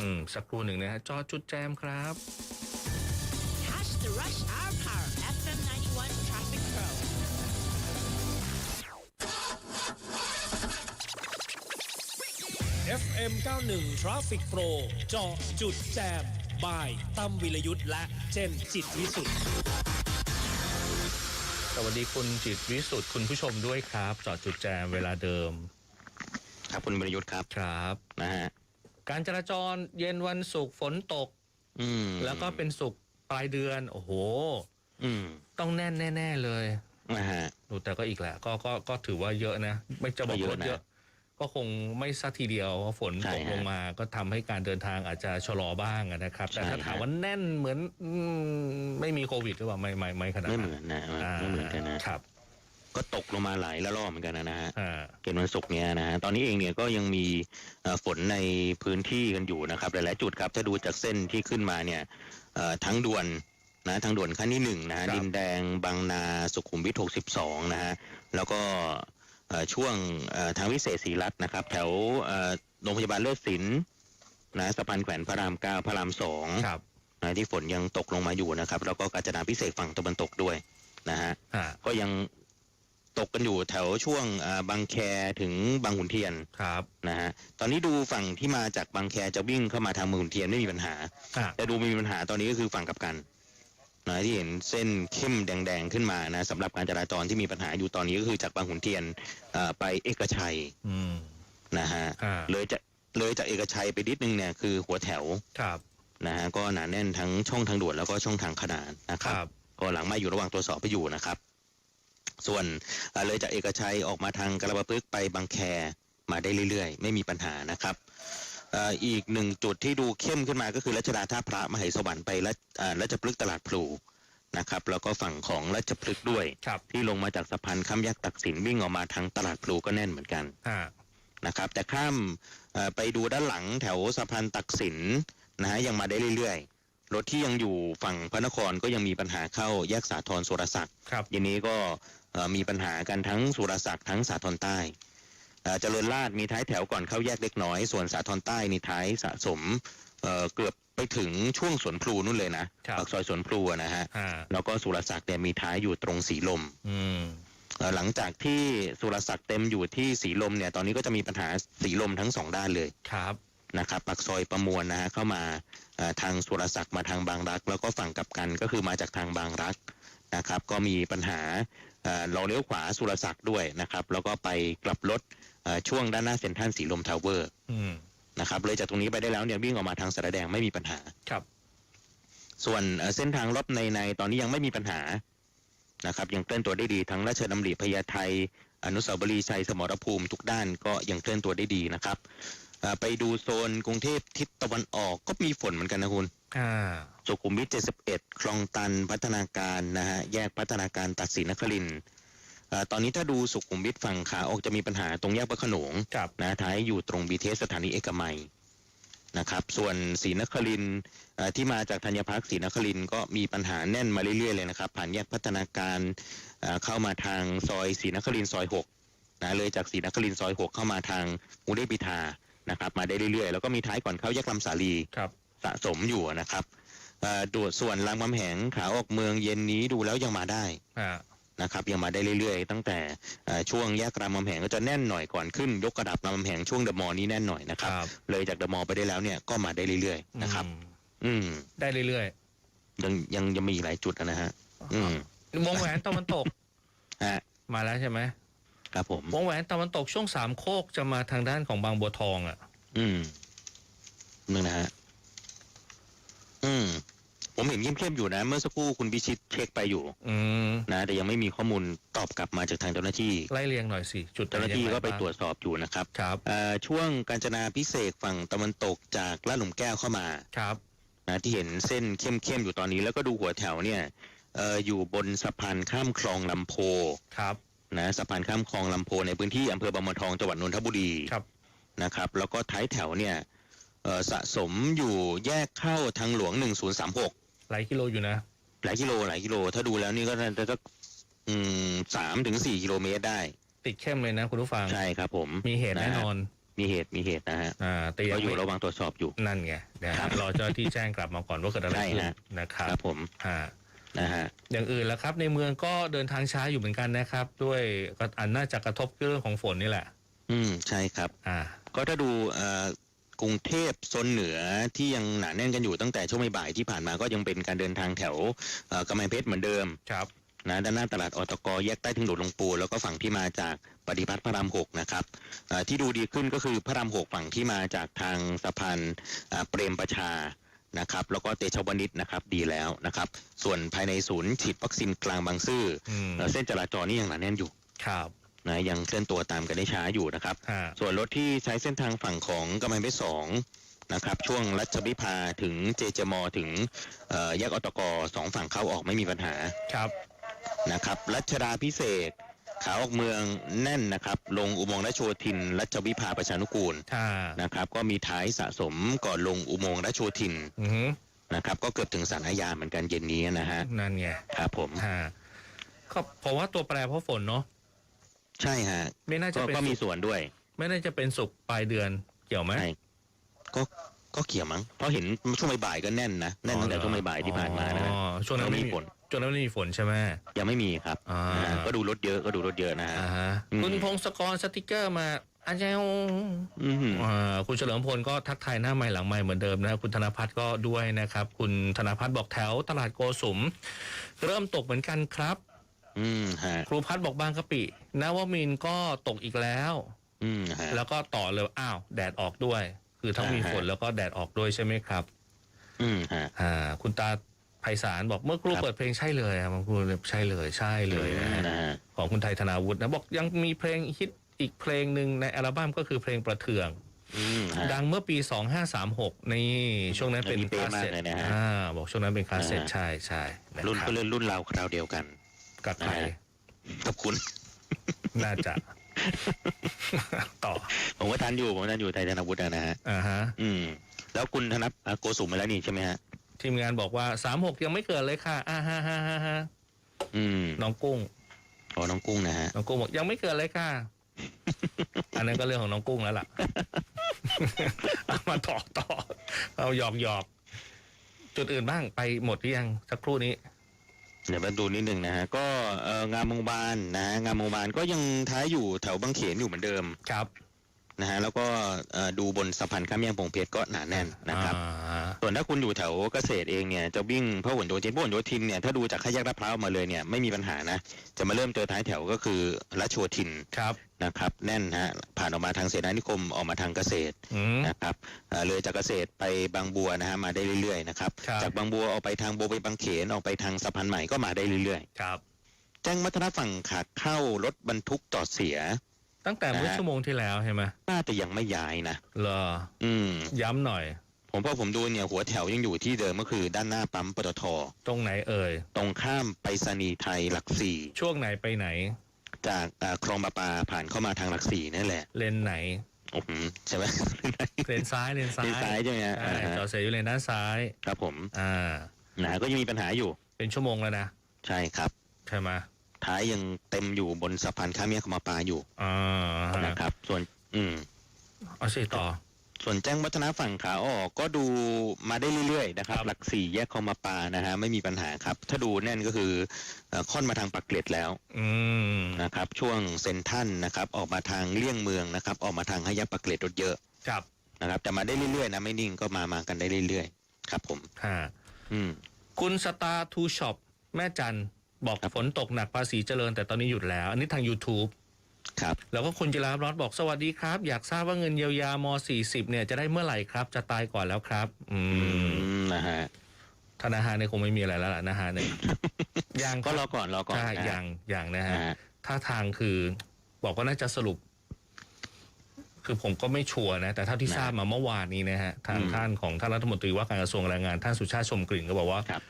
อืม สักครู่หนึ่งนะฮะจอจุดแจมครับ Catch the rush hour power FM 91 Traffic Pro. FM 91 Traffic Pro เจาะจุดแจมบายตั้มวิรยุทธ์และเจนจิตวิสุทธิ์สวัสดีคุณจิตรวิสุทธ์คุณผู้ชมด้วยครับจอจุดแจมเวลาเดิมครับคุณบรยุทธ์ครับครับนะฮะ การจราจรเย็นวันศุกร์ฝนตก อืมแล้วก็เป็นศุกร์ปลายเดือน โอ้โห อืมต้องแน่นแน่ ๆเลยนะฮะ ดูแต่ก็อีกแหละก็ก็ก็ถือว่าเยอะนะ ไม่จะบอกก็เยอะว่านะเยอะ ก็คงไม่สักทีเดียวเพราะฝนใช่ตกฮะลงมา ก็ทำให้การเดินทางอาจจะชะลอบ้างนะครับ แต่ใช่ถ้าถามฮะ ว่าแน่นเหมือนอืมไม่มีโควิดหรือเปล่าไม่ไม่ไม่ขนาดไม่นั้นเหมือนนะไม่เหมือนกันนะครับ ก็ตกลงมาหลายละลอกเหมือนกันนะฮะอ่าเย็นวันศุกร์เนี่ยนะฮะตอนนี้เองเนี่ยก็ยังมีเอ่อฝนในพื้นที่กันอยู่นะครับหลายๆจุดครับ ถ้าดูจากเส้นที่ขึ้นมาเนี่ยเอ่อทั้งด่วนนะทางด่วนขั้นที่หนึ่งนะฮะดินแดงบางนาสุขุมวิท62นะฮะแล้วก็เอ่อช่วงเอ่อทางวิเศษศรีรัตน์นะครับ แถวเอ่อโรงพยาบาลเลิศศิลป์นะสะพานแขวนพระรามเก้าพระรามสองครับนะที่ฝนยังตกลงมาอยู่นะครับ แล้วก็กาญจนาพิเศษกฝั่งตะวันตกด้วยนะฮะอ่าก็ยัง ตกกันอยู่แถวช่วงอ่าบางแคถึงบางขุนเทียนครับนะฮะตอนนี้ดูฝั่งที่มาจากบางแคจะวิ่งเข้ามาทางบางขุนเทียนไม่มีปัญหาอ่าแต่ดูมีปัญหาตอนนี้ก็คือฝั่งกลับกันนะที่เห็นเส้นเข้มแดงๆขึ้นมานะสำหรับการจราจรที่มีปัญหาอยู่ตอนนี้ก็คือจากบางขุนเทียนอ่าไปเอกชัยอืมนะฮะอ่าเลยจะเลยจากเอกชัยไปนิดนึงเนี่ยคือหัวแถวครับนะฮะก็หนาแน่นทั้งช่องทางด่วนแล้วก็ช่องทางขนานนะคครับรับก็หลังไม่อยู่ระหว่างตรวจสอบไปอยู่นะครับ ส่วนเอ่อเลยจากเอกชัยออกมาทางกระบะพึกษ์ไปบางแคมาได้เรื่อยๆ ไม่มีปัญหานะครับเอ่ออีกหนึ่งจุดที่ดูเข้มขึ้นมาก็คือรัชดาท่าพระมหาสวรรค์ไปรัชอ่ารัชพฤกษ์ตลาดพลูนะครับแล้วก็ฝั่งของรัชพฤกษ์ด้วยครับที่ลงมาจากสะพานข้ามแยกตักสินวิ่งออกมาทางตลาดพลูก็แน่นเหมือนกันอ่านะครับ แต่ข้ามเอ่อไปดูด้านหลังแถวสะพานตักสินนะฮะยังมาได้เรื่อยๆ รถที่ยังอยู่ฝั่งพระนครก็ยังมีปัญหาเข้าแยกสาทรสุรศักดิ์ครับทีนี้ก็เอ่อ มีปัญหากันทั้งสุรศักดิ์ทั้งสาทรใต้เอ่อเจริญราษฎร์มีท้ายแถวก่อนเข้าแยกเล็กน้อย ส่วนสาทรใต้นี่ท้ายสะสมเอ่อเกือบไปถึงช่วงสวนพลูนู่นเลยนะครับปากซอยสวนพลูอะนะฮะอ่าแล้วก็สุรศักดิ์เนี่ยมีท้ายอยู่ตรงสีลมอืมเอ่อหลังจากที่สุรศักดิ์เต็มอยู่ที่สีลมเนี่ย ตอนนี้ก็จะมีปัญหาสีลมทั้งสองด้านเลยครับนะครับปากซอยประมวลนะฮะเข้ามาเอ่อทางสุรศักดิ์มาทางบางรัก แล้วก็ฝั่งกลับกันก็คือมาจากทางบางรักนะครับ ก็มีปัญหา เอ่อเราเลี้ยวขวาสุรศักดิ์ด้วยนะครับ แล้วก็ไปกลับรถเอ่อช่วงด้านหน้าเซ็นทรัลสีลมทาวเวอร์อืมนะครับเลยจากตรงนี้ไปได้แล้วเนี่ยวิ่งออกมาทางสระแดงไม่มีปัญหาครับ ส่วนเอ่อเส้นทางรถในในตอนนี้ยังไม่มีปัญหานะครับ ยังเคลื่อนตัวได้ดีทั้งราชดำริพญาไทอนุสาวรีย์ชัยสมรภูมิทุกด้านก็ยังเคลื่อนตัวได้ดีนะครับเอ่อไปดูโซนกรุงเทพทิศตะวันออกก็มีฝนเหมือนกันนะคุณอ่า สุขุมวิท 71 คลองตันพัฒนาการนะฮะ แยกพัฒนาการตัดสินนครินทร์เอ่อตอนนี้ถ้าดูสุขุมวิทฝั่งขาออกจะมีปัญหาตรงแยกพระโขนงครับนะท้ายอยู่ตรงบีเทสสถานีเอกมัยนะครับ ส่วนศรีนครินทร์เอ่อที่มาจากธัญพักศรีนครินทร์ก็มีปัญหาแน่นมาเรื่อยๆเลยนะครับ ผ่านแยกพัฒนาการเอ่อเข้ามาทางซอยศรีนครินทร์ซอย6นะเลยจากศรีนครินทร์ซอย 6 เข้ามาทางมูเดพิธานะครับ มาได้เรื่อยๆ แล้วก็มีท้ายก่อนเข้าแยกลำสาลีครับ สะสมอยู่นะครับเอ่อดูส่วนรามคำแหงขาออกเมืองเย็นนี้ดูแล้วยังมาได้อ่านะครับยังมาได้เรื่อยๆ ตั้งแต่เอ่อช่วงแยกรามคำแหงก็จะแน่นหน่อยก่อนขึ้น ยกระดับรามคำแหงช่วงเดอะมอลล์นี้แน่นหน่อยนะครับครับเลยจากเดอะมอลล์ไปได้แล้วเนี่ยก็มาได้เรื่อยๆนะครับ อืมอืมได้เรื่อยยังยังยังมีอีกหลายจุดนะฮะ อืมๆวงแหวนตะวันตกฮะมาแล้วใช่ไหมครับผมวงแหวนตะวันตกช่วงสามโคกจะมาทางด้านของบางบัวทองอะ อืมนึงนะฮะอืม ผมเห็นเข้มๆอยู่นะ เมื่อสักครู่คุณพิชิตเช็คไปอยู่อืมนะแต่ยังไม่มีข้อมูลตอบกลับมาจากทางเจ้าหน้าที่ไล่เรียงหน่อยสิจุดไหเจ้าหน้าที่ยังงก็ไปบ้างตรวจสอบอยู่นะครับครับเอ่อช่วงกาญจนาพิเศษกฝั่งตะวันตกจากลาดหลุมแก้วเข้ามาครับนะที่เห็นเส้นเข้มๆอยู่ตอนนี้แล้วก็ดูหัวแถวเนี่ยเอ่ออยู่บนสะพานข้ามคลองลำโพครับนะสะพานข้ามคลองลำโพในพื้นที่อำเภอบางบัวทองจังหวัดนนทบุรีครับนะครับ แล้วก็ท้ายแถวเนี่ยเอ่อสะสมอยู่แยกเข้าทางหลวง 1036 หลายกิโลอยู่นะ หลายกิโลหลายกิโล ถ้าดูแล้วนี่ก็น่าจะสักอืมสามถึงสี่กิโลเมตรได้ ติดเข้มเลยนะคุณผู้ฟัง ใช่ครับผม มีเหตุแน่นอนมมีเหตุมีเหตุนะฮะอ่าแต่ยัก็งอยู่ไม่ระหว่างตรวจสอบอยู่ นั่นไงนะครัฮะบรอเจ้าหน้าที่แจ้งกลับมาก่อนว่าเกิดอะไรใช่ขึ้นฮะนะครับครับผมฮะนะฮะอย่างอื่นแล้วครับ ในเมืองก็เดินทางช้าอยู่เหมือนกันนะครับ ด้วยก็อันน่าจะกระทบเรื่องของฝนนี่แหละ อืมใช่ครับ อ่า ก็ถ้าดูเอ่อ กรุงเทพโซนเหนือที่ยังหนาแน่นกันอยู่ตั้งแต่ช่วงบ่ายๆที่ผ่านมาก็ยังเป็นการเดินทางแถวเอ่อกำแพงเพชรเหมือนเดิมครับนะด้านหน้าตลาดอตกแยกใต้ถึงหลวงลงปู แล้วก็ฝั่งที่มาจากปฏิพัฒน์พระรามหกนะครับเอ่อที่ดูดีขึ้นก็คือพระรามหกฝั่งที่มาจากทางสะพานเอ่อเปรมประชานะครับแล้วก็เตชะวนิชนะครับดีแล้วนะครับ ส่วนภายในศูนย์ฉีดวัคซีนกลางบางซื่ออืมเอ่อเส้นจราจรนี่ยังหนาแน่นอยู่ครับ นะยังเคลื่อนตัวตามกันได้ช้าอยู่นะครับฮะส่วนรถที่ใช้เส้นทางฝั่งของกำแพงเพชรสองนะครับช่วงรัชวิภาถึงเจเจมอถึงเอ่อแยกอตกสองฝั่งเข้าออกไม่มีปัญหาครับนะครับ รัชดาพิเศษกขาออกเมืองแน่นนะครับ ลงอุโมงค์ราชโชทินรัชวิภาประชานุกูลถ้านะครับ ก็มีท้ายสะสมก่อนลงอุโมงค์ราชโชทินอือหือนะครับ ก็เกือบถึงสารอาญาเหมือนกันเย็นนี้นะฮะนั่นไงครับผมฮะก็เพราะว่าตัวแปรเพราะฝนเนาะ ใช่ฮะไม่น่าจะก็เป็นก็มีสุกส่วนด้วย ไม่น่าจะเป็นสุกร์ปลายเดือนเกี่ยวไหม ใช่ก็ก็เกี่ยวมั้งเพราะเห็นช่วงบ่ายๆก็แน่นนะแน่นตั้งแต่ช่วงบ่ายๆที่ผ่านมานะฮะ อ๋อช่วงนั้นก็ไม่มีมีฝน ช่วงนั้นไม่มีฝนใช่ไหม ยังไม่มีครับอ่านะฮะก็ดูรถเยอะก็ดูรถเยอะนะฮะ อ่าฮะอืม คุณพงศกรสติกเกอร์มาอาจารย์อือหืออ่าคุณเฉลิมพลก็ทักทายหน้าใหม่หลังใหม่เหมือนเดิมนะคุณธนพัฒน์ก็ด้วยนะครับ คุณธนพัฒน์บอกแถวตลาดโกสุม เริ่มตกเหมือนกันครับ อืมฮะครูพัฒน์บอกบางกะปินวมินทร์ก็ตกอีกแล้ว อืมฮะ แล้วก็ต่อเลยอ้าวแดดออกด้วย คือทั้งมีอ่าฮะ ฝนแล้วก็แดดออกด้วยใช่ไหมครับ อืมฮะ อ่า คุณตาไพศาลบอกเมื่อครูครับ เปิดเพลงใช่เลยอะมันครูใช่เลยใช่เลยนะฮะ นะฮะ ของคุณไทยธนาวุฒินะบอกยังมีเพลงฮิตอีกเพลงหนึ่งในอัลบั้มก็คือเพลงประเทือง อืมฮะ ดังเมื่อปี 2536 นี่ช่วงนั้นเป็นอันนี้เป๊ะคาสเซ็ตมากเลยนะฮะ อ่าบอกช่วงนั้นเป็นคาสเซ็ตอ่าใช่ใช่นะรุ่นครัก็บเล่นรุ่นเราคราวเดียวกัน กับใครนะฮะขอบคุณ น่าจะ ต่อ ผมก็ทันอยู่ ผมทันอยู่ไทยธนวุฒินะฮะอ่าฮะ อืม แล้วคุณธนับอะโกสุมไปแล้วนี่ใช่ไหมฮะ ทีมงานบอกว่า36ยังไม่เกิดเลยค่ะอ่าฮะฮะฮะฮะอืม น้องกุ้งอ๋อน้องกุ้งนะฮะ น้องกุ้งบอกยังไม่เกิดเลยค่ะ อันนั้นก็เรื่องของน้องกุ้งแล้วล่ะเอามาต่อต่อ เอาหยอกหยอก จุดอื่นบ้างไปหมดหรือยังสักครู่นี้ เดี๋ยวมาดูนิดหนึ่งนะฮะก็เอ่องามวงบานนะฮะงามวงบานก็ยังท้ายอยู่แถวบางเขนอยู่เหมือนเดิมครับนะฮะแล้วก็เอ่อดูบนสะพานข้ามแยกปงเพชรก็หนาแน่นนะครับอ่าส่วนถ้าคุณอยู่แถวเกษตรเองเนี่ยจะวิ่งพหลโยธินพหลโยธินเนี่ยถ้าดูจากข้าแยกลาดพร้าวมาเลยเนี่ยไม่มีปัญหานะ จะมาเริ่มเจอท้ายแถวก็คือรัชโชทินครับ นะครับแน่นฮะผ่านออกมาทางเสนานิคมออกมาทางเกษตรอืมนะครับเอ่อเลยจากเกษตรไปบางบัวนะฮะมาได้เรื่อยๆนะครับครับจากบางบัวออกไปทางโบวไปบางเขนออกไปทางสะพานใหม่ก็มาได้เรื่อยครับๆแจ้งวัฒนะฝั่งขาเข้ารถบรรทุกจอดเสีย ตั้งแต่เมื่อนะฮะชั่วโมงที่แล้วใช่ไหมน่าจะยังไม่ย้ายนะเหรออืมย้ำหน่อย ผมพอผมดูเนี่ยหัวแถวยังอยู่ที่เดิมก็คือด้านหน้าปั๊มปตทตรงไหนเอ่ยตรงข้ามไปรษณีย์ไทยหลักสี่ช่วงไหนไปไหน จากอ่าคลองประปาผ่านเข้ามาทางหลักสี่นั่นแหละ เลนไหนโอ้โหใช่ไหมเลนซ้ายเลนซ้ายเลนซ้ายใช่ไหมฮะใช่อ่าฮะจอดเสียอยู่เลนด้านซ้าย ครับผม อ่านะก็ยังมีปัญหาอยู่ เป็นชั่วโมงแล้วนะ ใช่ครับใช่ไหมท้ายยังเต็มอยู่บนสะพานข้ามแยกเข้ามาปาอยู่อ่าฮะนะครับ ส่วน อืมเอาสิต่อ ส่วนแจ้งวัฒนะฝั่งขาออกก็ดูมาได้เรื่อยๆนะครับครับหลักสี่แยกเข้ามาปานะฮะไม่มีปัญหาครับ ถ้าดูแน่นก็คือเอ่อค่อนมาทางปักเกร็ดแล้วอืมนะครับ ช่วงเซนทรันนะครับ ออกมาทางเลี่ยงเมืองนะครับ ออกมาทางห้าแยกปักเกร็ดรถเยอะครับนะครับ แต่มาได้เรื่อยๆนะไม่นิ่งก็มามากันได้เรื่อยๆ ครับผมฮะอืมคุณสตาร์ทูช็อปแม่จันบอกครับฝนตกหนักภาษีเจริญ แต่ตอนนี้หยุดแล้ว อันนี้ทาง YouTube ครับแล้วก็คุณจิรารัตน์บอกสวัสดีครับ อยากทราบว่าเงินเยียวยาม .40 เนี่ยจะได้เมื่อไหร่ครับ จะตายก่อนแล้วครับ อือืมมนะฮะธนาคารเนี่ยคงไม่มีอะไรแล้วล่ะนะฮะเนี่ยยังก็รอก่อนรอก่อนใช่นะฮะยังยังนะนะฮะฮะถ้าทางคือบอกว่าน่าจะสรุป คือผมก็ไม่ชัวร์นะ แต่เท่าที่นะทราบมาเมื่อวานนี้นะฮะทางอืมท่านของท่านรัฐมนตรีว่าการกระทรวงแรงงานท่านสุชาติชมกลิ่นก็บอกว่าครับ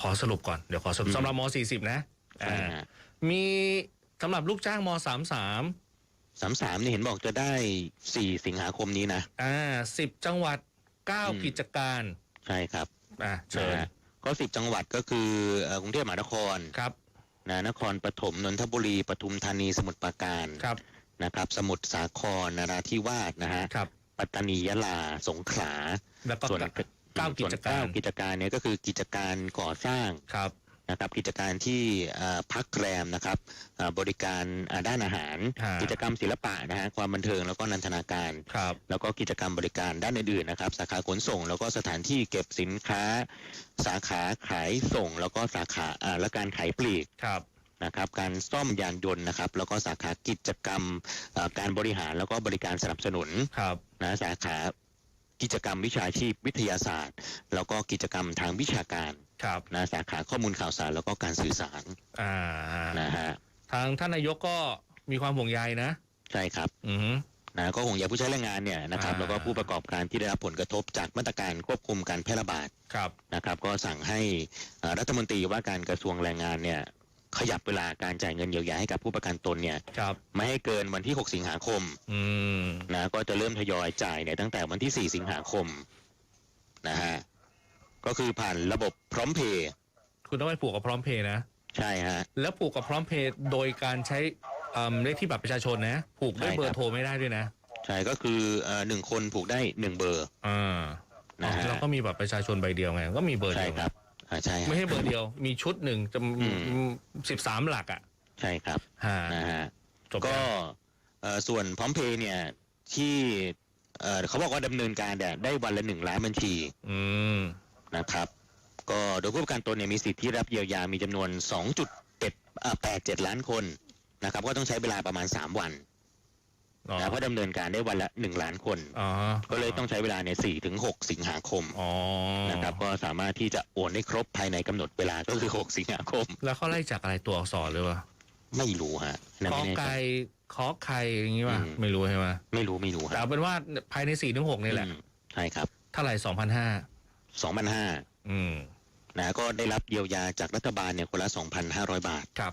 ขอสรุปก่อนเดี๋ยวขอสรุปอืมสำหรับม .40 นะใช่อ่าฮะมี สำหรับลูกจ้างม .33 สามสามนี่เห็นบอกจะได้สี่สิงหาคมนี้นะอ่าสิบจังหวัดเก้าอืมกิจการใช่ครับอ่าเชิญนะฮะก็สิบจังหวัดก็คือเอ่อกรุงเทพมหานครครับนะนครปฐมนนทบุรีปทุมธานีสมุทรปราการครับนะครับ สมุทรสาครนราธิวาสนะฮะครับปัตตานียะลาสงขลาแล้วก็ส่วนเก้ากิจการส่วนเกิจการเนี่ยก็คือกิจการก่อสร้างครับ นะครับกิจการที่เอ่อพักแรมนะครับเอ่อบริการอ่าด้านอาหารฮะกิจกรรมศิลปะนะฮะความบันเทิงแล้วก็นันทนาการครับแล้วก็กิจกรรมบริการด้านอื่นๆนะครับ สาขาขนส่ง แล้วก็สถานที่เก็บสินค้า สาขาขายส่ง แล้วก็สาขาอ่าและการขายปลีกครับนะครับการซ่อมยานยนต์นะครับแล้วก็สาขากิจกรรมเอ่อการบริหารแล้วก็บริการสนับสนุนครับนะสาขา กิจกรรมวิชาชีพวิทยาศาสตร์ แล้วก็กิจกรรมทางวิชาการครับนะสาขาข้อมูลข่าวสารแล้วก็การสื่อสารอ่านะฮะทางท่านนายกก็มีความห่วงใยนะ ใช่ครับ อือฮึนะก็คงอยากผู้ใช้แรงงานเนี่ยนะครับอ่าแล้วก็ผู้ประกอบการที่ได้รับผลกระทบจากมาตรการควบคุมการแพร่ระบาดครับนะครับ ก็สั่งให้เอ่อรัฐมนตรีว่าการกระทรวงแรงงานเนี่ย ขยับเวลาการจ่ายเงินเยียวยาให้กับผู้ประกันตนเนี่ยครับไม่ให้เกินวันที่ 6 สิงหาคมอืมนะก็จะเริ่มทยอยจ่ายเนี่ยตั้งแต่วันที่ 4 สิงหาคมนะฮะก็คือผ่านระบบพร้อมเพย์คุณต้องไปผูกกับพร้อมเพย์นะ ใช่ฮะ แล้วผูกกับพร้อมเพย์โดยการใช้เอิ่มเลขที่บัตรประชาชนนะ ผูกด้วยใช่ครับเบอร์โทรไม่ได้ด้วยนะ ใช่ก็คือเอ่อหนึ่งคนผูกได้หนึ่งเบอร์อ่านะฮะเราก็มีบัตรประชาชนใบเดียวไง ก็มีเบอร์ใช่เดียวครับ อ่าใช่ฮะ ไม่ใช่เบอร์เดียว มีชุดหนึ่งจะอืมสิบสามหลักอะใช่ครับฮะนะฮะ จบก็ยังเอ่อส่วนพร้อมเพย์เนี่ยที่เอ่อเขาบอกว่าดำเนินการเนี่ยได้วันละหนึ่งล้านบัญชีอืมนะครับ ก็โดยผู้ประกันตนเนี่ยมีสิทธิ์ที่รับเยียวยามีจำนวน2.87 ล้านคนนะครับ ก็ต้องใช้เวลาประมาณ 3 วันอ๋อ นะเพราะดำเนินการได้วันละ1ล้านคนอ๋อก็เลยต้องใช้เวลาเนี่ย4ถึง6สิงหาคมอ๋อนะครับก็สามารถที่จะโอนได้ครบภายในกำหนดเวลาก็คือ6สิงหาคม แล้วเขาไล่จากอะไรตัวอักษรหรือเปล่าไม่รู้ฮะนั่นขอไม่แน่ใจไก่ขอไข่อย่างงี้ป่ะอืมไม่รู้ใช่ไหมไม่รู้ไม่รู้แต่ฮะเอาเป็นว่าภายในสี่ถึงหกนี่แหละอืมใช่ครับเท่าไหร่สองพันห้า2,500อืมนะก็ได้รับเยียวยาจากรัฐบาลเนี่ยคนละ2,500บาทครับ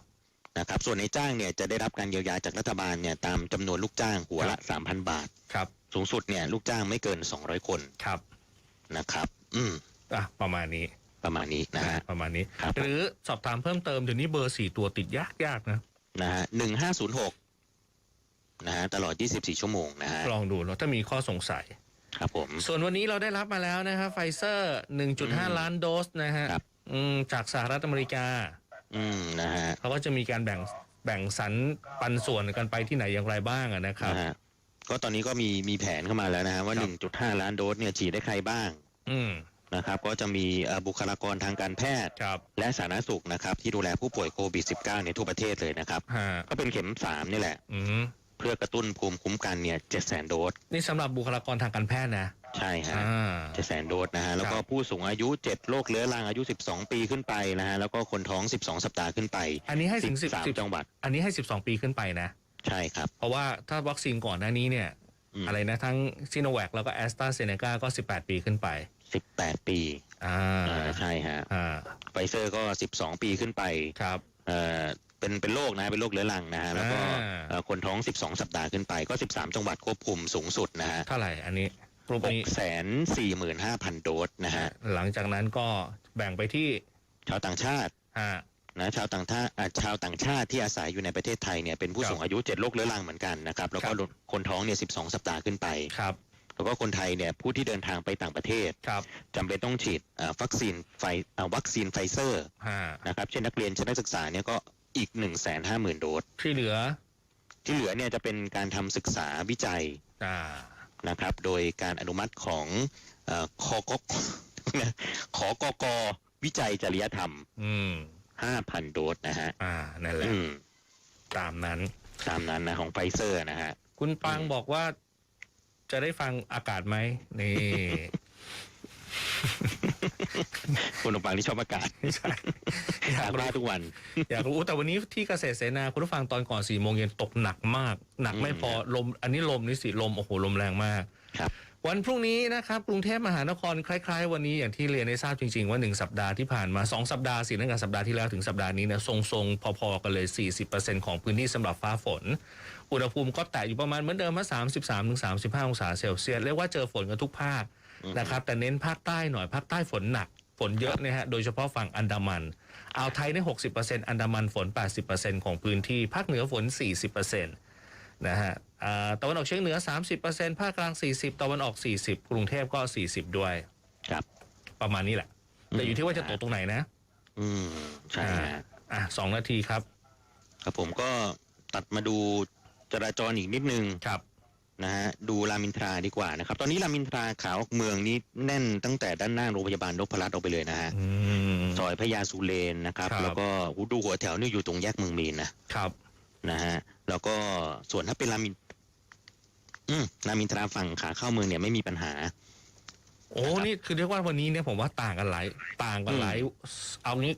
นะครับส่วนในจ้างเนี่ยจะได้รับการเยียวยาจากรัฐบาลเนี่ยตามจำนวนลูกจ้างหัวละ3,000บาทครับสูงสุดเนี่ยลูกจ้างไม่เกิน200คนครับนะครับ อืมอะประมาณนี้ประมาณนี้นะฮะประมาณนี้ครับหรือสอบถามเพิ่มเติมเดี๋ยวนี้เบอร์สี่ตัวติดยากยากนะนะฮะหนึ่งห้าศูนย์หกนะฮะตลอด 24 ชั่วโมงนะฮะลองดูแล้วถ้ามีข้อสงสัยครับผม ส่วนวันนี้เราได้รับมาแล้วนะครับไฟเซอร์อืม1.5 ล้านโดสนะฮะครับอืมจากสหรัฐอเมริกา อืมนะฮะเขาก็จะมีการแบ่งแบ่งสรรปันส่วนกันไปที่ไหนอย่างไรบ้างอะนะครับ นะฮะก็ตอนนี้ก็มีมีแผนเข้ามาแล้วนะฮะว่า ครับ 1.5 ล้านโดสเนี่ยฉีดได้ใครบ้างอืมนะครับ ก็จะมีเอ่อบุคลากรทางการแพทย์ ครับและสาธารณสุขนะครับที่ดูแลผู้ป่วยโควิด -19 ในทั่วประเทศเลยนะครับ ฮะก็เป็นเข็มสามนี่แหละ อืมเพื่อกระตุ้นภูมิคุ้มกันเนี่ยเจ็ดแสนโดส นี่สำหรับบุคลากรทางการแพทย์นะ ใช่ฮะอ่าเจ็ดแสนโดสนะฮะแล้วก็ครับผู้สูงอายุเจ็ดโรคเรื้อรังอายุ 12 ปีขึ้นไปนะฮะแล้วก็คนท้อง 12 สัปดาห์ขึ้นไป อันนี้ให้ถึงสิบ13สิบจังหวัด อันนี้ให้ 12 ปีขึ้นไปนะ ใช่ครับ เพราะว่าถ้าวัคซีนก่อนหน้านี้เนี่ยมอะไรนะทั้งซีโนแวคแล้วก็แอสตราเซเนกาก็ 18 ปีขึ้นไป 18 ปีอ่าอ่าใช่ฮะอ่าไฟเซอร์ก็ 12 ปีขึ้นไปครับเอ่อเป็นเป็นโรคนะเป็นโรคเรื้อรังนะฮะแล้วก็อ่าเอ่อคนท้อง 12 สัปดาห์ขึ้นไปก็ 13 จังหวัดควบคุมสูงสุดนะฮะเท่าไหร่อันนี้ กลุ่มนี้645,000โดสนะฮะ หลังจากนั้นก็แบ่งไปที่ชาวต่างชาติอ่า นะชาวต่างชาติอะชาวต่างชาติที่อาศัยอยู่ในประเทศไทยเนี่ยเป็นผู้ครับสูงอายุเจ็ดโรคเรื้อรังเหมือนกันนะครับ แล้วก็ครับ คนท้องเนี่ยสิบสองสัปดาห์ขึ้นไป ครับแล้วก็คนไทยเนี่ยผู้ที่เดินทางไปต่างประเทศครับจำเป็นต้องฉีดอ่าวัคซีนไฟอ่าวัคซีนไฟเซอร์อ่านะครับเช่นนักเรียนชั้นนักศึกษาเนี่ยก็อีก1นึ่งแสนห้าหมื่นโดส ที่เหลือที่เหลือเนี่ยจะเป็นการทำศึกษาวิจัย อ่า นะครับ โดยการอนุมัติของเอ่อคอกขอกกวิจัยจริยธรรมอืม5,000โดสนะฮะ อ่า นั่นแหละอืมตามนั้น ตามนั้นนะของไฟเซอร์นะฮะ คุณปังอืมบอกว่าจะได้ฟังอากาศไหมนี่ คุณขนมปังที่ชอบอากาศไม่ใช่อยากรู้รู้ทุกวัน อยากรู้แต่วันนี้ที่เกษตรเสนาคุณผู้ฟังตอนก่อนสี่โมงเย็นตกหนักมาก หนักไม่อืมพอลม อันนี้ลมนี่สิลมโอ้โหลมแรงมากครับวันพรุ่งนี้นะครับกรุงเทพมหานครคล้าย ๆ วันนี้อย่างที่เรียนได้ทราบจริง ๆ ว่า 1 สัปดาห์ที่ผ่านมา 2 สัปดาห์สิตั้งแต่สัปดาห์ที่แล้วถึงสัปดาห์นี้เนี่ยทรงๆ พอๆ กันเลย 40%ของพื้นที่สำหรับฟ้าฝน อุณหภูมิก็แตะอยู่ประมาณเหมือนเดิมว่า33-35 องศาเซลเซียสเรียกว่าเจอฝนกันทุกภาค นะครับ แต่เน้นภาคใต้หน่อยภาคใต้ฝนหนัก ฝนเยอะนะฮะโดยเฉพาะฝั่งอันดามันอ่าวไทยได้60%อันดามันฝน80%ของพื้นที่ภาคเหนือฝน40%นนะฮะอ่าตะวันออกเฉียงเหนือ 30%ภาคกลาง 40 ตะวันออก 40 กรุงเทพก็ 40 ด้วย ครับ ประมาณนี้แหละ แต่อยู่ที่ว่าจะตกตรงไหนนะ อืม ใช่อ่าฮะอะสองนาทีครับ ครับผมก็ตัดมาดูจราจรอีกนิดนึง ครับ นะฮะดูรามอินทราดีกว่านะครับ ตอนนี้รามอินทราขาออกเมืองนี้แน่นตั้งแต่ด้านหน้าโรงพยาบาลนพรัตน์ออกไปเลยนะฮะอืมซอยพญาสุเรนนะครับครับ แล้วก็ดูหัวแถวนี่อยู่ตรงแยกเมืองมีนนะครับนะฮะแล้วก็ส่วนถ้าเป็นรามอิน อืมรามอินทราฝั่งขาเข้าเมืองเนี่ยไม่มีปัญหา โอ้นี่คือเรียกว่าวันนี้เนี่ยผมว่าต่างกันหลายต่างกันหลายเอางี้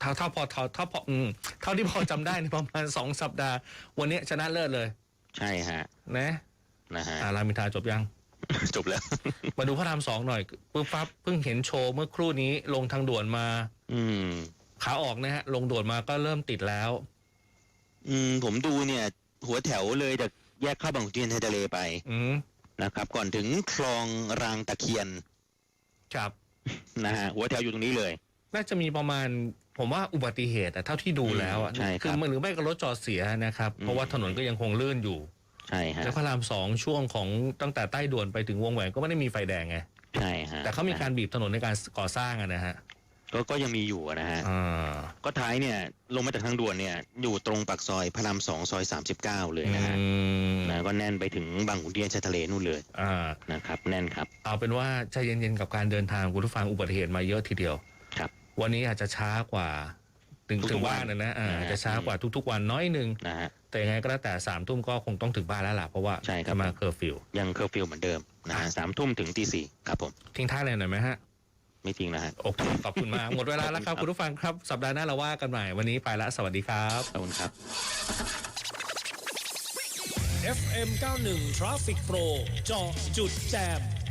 เท่าเท่าพอเท่าเท่าพออืมเท่าที่พอจำได้ในประมาณสองสัปดาห์ วันนี้ชนะเลิศเลย ใช่ฮะ นะ นะฮะอ่ารามินทราจบยัง จบแล้ว มาดูพระรามสองหน่อยปึ๊บปั๊บเพิ่งเห็นโชว์เมื่อครู่นี้ลงทางด่วนมา อืมขาออกนะฮะ ลงด่วนมาก็เริ่มติดแล้ว อืม ผมดูเนี่ย หัวแถวเลยจากแยกเข้าบางขุนเทียนไทยทะเลไป อืมนะครับ ก่อนถึงคลองรางตะเคียน ครับนะฮะหัวแถวอยู่ตรงนี้เลย น่าจะมีประมาณ ผมว่าอุบัติเหตุอะเท่าที่ดูแล้วอะอืมใช่ครับคือมันหรือไม่ก็รถจอดเสียนะครับ เพราะว่าถนนก็ยังคงลื่นอยู่ ใช่ฮะแล้วพระรามสองช่วงของตั้งแต่ใต้ด่วนไปถึงวงแหวนก็ไม่ได้มีไฟแดงไงใช่ฮะแต่เขามีการบีบถนนในการก่อสร้างอะนะฮะก็ก็ยังมีอยู่นะฮะอ่าก็ท้ายเนี่ยลงมาจากทางด่วนเนี่ยอยู่ตรงปากซอยพระรามสองซอยสามสิบเก้าเลยนะฮะอืมนะก็แน่นไปถึงบางขุนเทียนชายทะเลนู่นเลยอ่านะครับ แน่นครับ เอาเป็นว่าใจเย็นๆกับการเดินทางคุณผู้ฟังอุบัติเหตุมาเยอะทีเดียวครับ วันนี้อาจจะช้ากว่า ถึงทุกๆถึงบ้านนะนะอ่าวันอาจจะช้ากว่าทุก ๆ วันน้อยหนึ่งนะฮะ แต่ยังไงก็แล้วแต่สามทุ่มก็คงต้องถึงบ้านแล้วล่ะเพราะว่าใช่ครับ จะมาเคอร์ฟิวยังเคอร์ฟิวเหมือนเดิมนะฮะสามทุ่มถึงตีสี่ครับผม ทิ้งท้ายเลยหน่อยไหมฮะ ไม่ทิ้งนะฮะ โอเคขอบคุณมาก หมดเวลาแล้วครับ คุณผู้ฟังครับ สัปดาห์หน้าเราว่ากันใหม่ วันนี้ไปละสวัสดีครับ ขอบคุณครับ FM 91 Traffic Pro เจาะจุดแจม